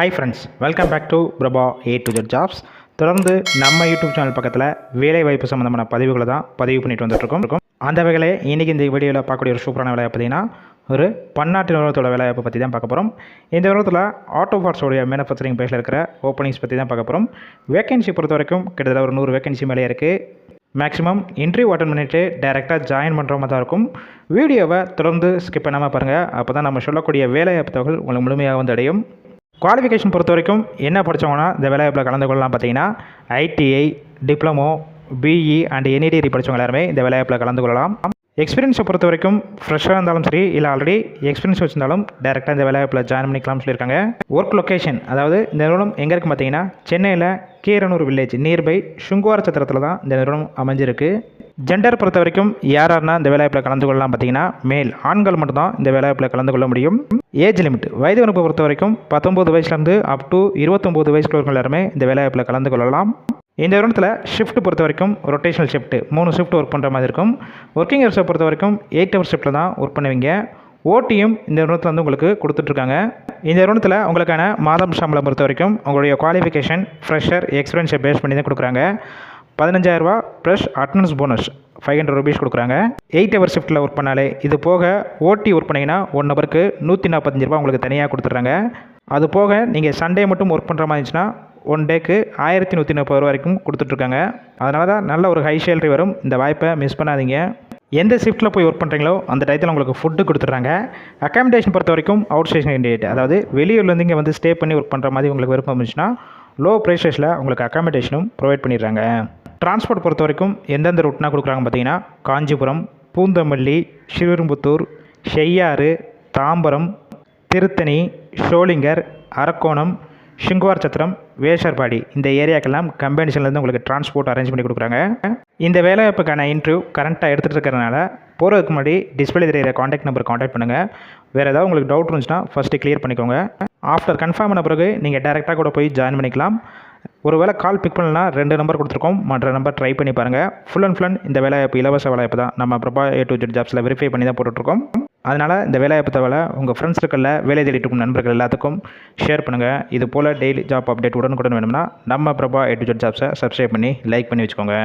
Hi friends welcome back to Prabha A to Z jobs தொடர்ந்து நம்ம YouTube channel பக்கத்தில் வேலை வாய்ப்பு சம்மந்தமான பதிவுகளை தான் பதிவு பண்ணிட்டு வந்துட்டுருக்கோம் இருக்கோம். அந்த வகையில் இன்றைக்கி இந்த வீடியோவில் பார்க்கக்கூடிய ஒரு சூப்பரான வேலையை பார்த்தீங்கன்னா ஒரு பன்னாட்டு நிறுவனத்தோட வேலைவாய்ப்பை பற்றி தான் பார்க்க போகிறோம் இந்த நிறுவனத்தில் ஆட்டோ பார்ட்ஸோடைய மேனுஃபேக்சரிங் பேஸில் இருக்கிற ஓப்பனிங்ஸ் பற்றி தான் பார்க்க போகிறோம் வேகன்சி பொறுத்த வரைக்கும் கிட்டத்தட்ட ஒரு நூறு வேகன்சி மேலே இருக்குது மேக்ஸிமம் இன்டர்வியூ அட்டன் பண்ணிவிட்டு டேரெக்டாக ஜாயின் பண்ணுற மாதிரி தான் இருக்கும். வீடியோவை தொடர்ந்து ஸ்கிப் பண்ணாமல் பாருங்கள் அப்போ தான் நம்ம சொல்லக்கூடிய வேலைவாய்ப்பு தகவல் உங்களுக்கு முழுமையாக வந்து அடையும். குவாலிஃபிகேஷன் பொறுத்த வரைக்கும் என்ன படித்தவங்கன்னா இந்த வேலைவாய்ப்பில் கலந்து கொள்ளலாம் பார்த்தீங்கன்னா ஐடிஐ டிப்ளமோ பிஇ அண்ட் என்இடிரி படித்தவங்க எல்லாருமே இந்த வேலைவாய்ப்பில் கலந்து கொள்ளலாம். எக்ஸ்பீரியன்ஸை பொறுத்த வரைக்கும் ஃப்ரெஷ்ஷாக இருந்தாலும் சரி இல்லை ஆல்ரெடி எக்ஸ்பீரியன்ஸ் வச்சிருந்தாலும் டேரெக்டாக இந்த வேலைவாய்ப்பில் ஜாயின் பண்ணிக்கலாம்னு சொல்லியிருக்காங்க. ஒர்க் லொக்கேஷன் அதாவது இந்த நிறுவனம் எங்கே இருக்குது பார்த்தீங்கன்னா சென்னையில் கீரனூர் வில்லேஜ் நியர்பை சுங்குவார சத்திரத்தில் தான் இந்த நிறுவனம் அமைஞ்சிருக்கு. ஜெண்டர் பொறுத்த வரைக்கும் யார் யாருன்னா இந்த வேலைவாய்ப்பில் கலந்து கொள்ளலாம் பார்த்தீங்கன்னா மேல் ஆண்கள் மட்டும்தான் இந்த வேலைவாய்ப்பில் கலந்து கொள்ள முடியும். ஏஜ் லிமிட் வயது வரம்பை பொறுத்த வரைக்கும் பத்தொம்பது வயசுலேருந்து அப் டு இருபத்தொம்போது வயசுக்குள்ள எல்லாருமே இந்த வேலைவாய்ப்பில் கலந்து கொள்ளலாம். இந்த நிறுவனத்தில் ஷிஃப்ட் பொறுத்த வரைக்கும் ரொட்டேஷனல் ஷிஃப்ட் மூணு ஷிஃப்ட் ஒர்க் பண்ணுற மாதிரி இருக்கும். ஒர்க்கிங் ஹவர்ஸை பொறுத்த வரைக்கும் எயிட் ஹவர் ஷிஃப்ட்டில் தான் ஒர்க் பண்ணுவீங்க. ஓட்டியும் இந்த நிறுவனத்தில் வந்து உங்களுக்கு கொடுத்துட்ருக்காங்க. இந்த நிறுவனத்தில் உங்களுக்கான மாதம் சம்பளம் பொறுத்த வரைக்கும் உங்களுடைய குவாலிஃபிகேஷன் ஃப்ரெஷர் எக்ஸ்பீரியன்ஸை பேஸ் பண்ணி தான் கொடுக்குறாங்க. பதினஞ்சாயிரரூபா plus attendance bonus five hundred rupees கொடுக்குறாங்க. எயிட் ஹவர் ஷிஃப்ட்டில் ஒர்க் பண்ணாலே இது போக ஓட்டி ஒர்க் பண்ணிங்கன்னா ஒன் ஹவருக்கு நூற்றி நாற்பத்தஞ்சு ரூபா உங்களுக்கு தனியாக கொடுத்துட்றாங்க. அது போக நீங்கள் சண்டே மட்டும் ஒர்க் பண்ணுற மாதிரி இருந்துச்சுன்னா ஒன் டேக்கு ஆயிரத்தி நூற்றி முப்பது ரூபா வரைக்கும் கொடுத்துட்ருக்காங்க அதனால தான் நல்ல ஒரு ஹை சேலரி வரும். இந்த வாய்ப்பை மிஸ் பண்ணாதீங்க. எந்த ஷிஃப்ட்டில் போய் ஒர்க் பண்ணுறீங்களோ அந்த டயத்தில் உங்களுக்கு ஃபுட்டு கொடுத்துட்றாங்க. அக்காமடேஷன் பொறுத்த வரைக்கும் அவுட் ஸ்டேஷன் இண்டியேட் அதாவது வெளியூர்லேருந்து இங்கே வந்து ஸ்டே பண்ணி ஒர்க் பண்ணுற மாதிரி உங்களுக்கு விருப்பம் இருந்துச்சுன்னா லோ ப்ரைஸஸில் உங்களுக்கு அக்காமடேஷனும் ப்ரொவைட் பண்ணிடுறாங்க. டிரான்ஸ்போர்ட் பொறுத்த வரைக்கும் எந்தெந்த ரூட்னா கொடுக்குறாங்க பார்த்தீங்கன்னா காஞ்சிபுரம் பூந்தமல்லி ஸ்ரீவிரும்புத்தூர் செய்யாறு தாம்பரம் திருத்தணி ஷோலிங்கர் அரக்கோணம் சிங்குவார் சத்திரம் வேஷர்பாடி இந்த ஏரியாக்கெல்லாம் கம்பெனிஷன்லேருந்து உங்களுக்கு டிரான்ஸ்போர்ட் அரேஞ்ச் பண்ணி கொடுக்குறாங்க. இந்த வேலைவாய்ப்புக்கான இன்டர்வியூ கரண்ட்டாக எடுத்துகிட்டு இருக்கிறனால போகிறதுக்கு முன்னாடி டிஸ்பிளே தெரியிற காண்டாக்ட் நம்பர் காண்டாக்ட் பண்ணுங்கள் வேறு ஏதாவது உங்களுக்கு டவுட் இருந்துச்சுன்னா ஃபஸ்ட்டு கிளியர் பண்ணிக்கோங்க. ஆஃப்டர் கன்ஃபார்ம் பண்ண பிறகு நீங்கள் டேரெக்டாக கூட போய் ஜாயின் பண்ணிக்கலாம். ஒருவேளை கால் பிக் பண்ணலனா ரெண்டு நம்பர் கொடுத்துருக்கோம். மற்ற நம்பர் ட்ரை பண்ணி பாருங்கள் ஃபுல் அண்ட் ஃபுல் இந்த வேலைவாய்ப்பு இலவச வேலைவாய்ப்பு தான். நம்ம பிரபா ஏ டு ஜெட் ஜாப்ஸில் வெரிஃபை பண்ணி தான் போட்டுட்ருக்கோம். அதனால் இந்த வேலைவாய்ப்பு தகவலை உங்கள் ஃப்ரெண்ட்ஸ் இருக்கல வேலை தேடிட்டு இருக்கும் நண்பர்கள் எல்லாத்துக்கும் ஷேர் பண்ணுங்கள் இது போல் டெய்லி ஜாப் அப்டேட் உடனுக்குடன் வேணும்னா நம்ம பிரபா ஏ டு ஜெட் ஜாப்ஸை சப்ஸ்கிரைப் பண்ணி லைக் பண்ணி வச்சுக்கோங்க.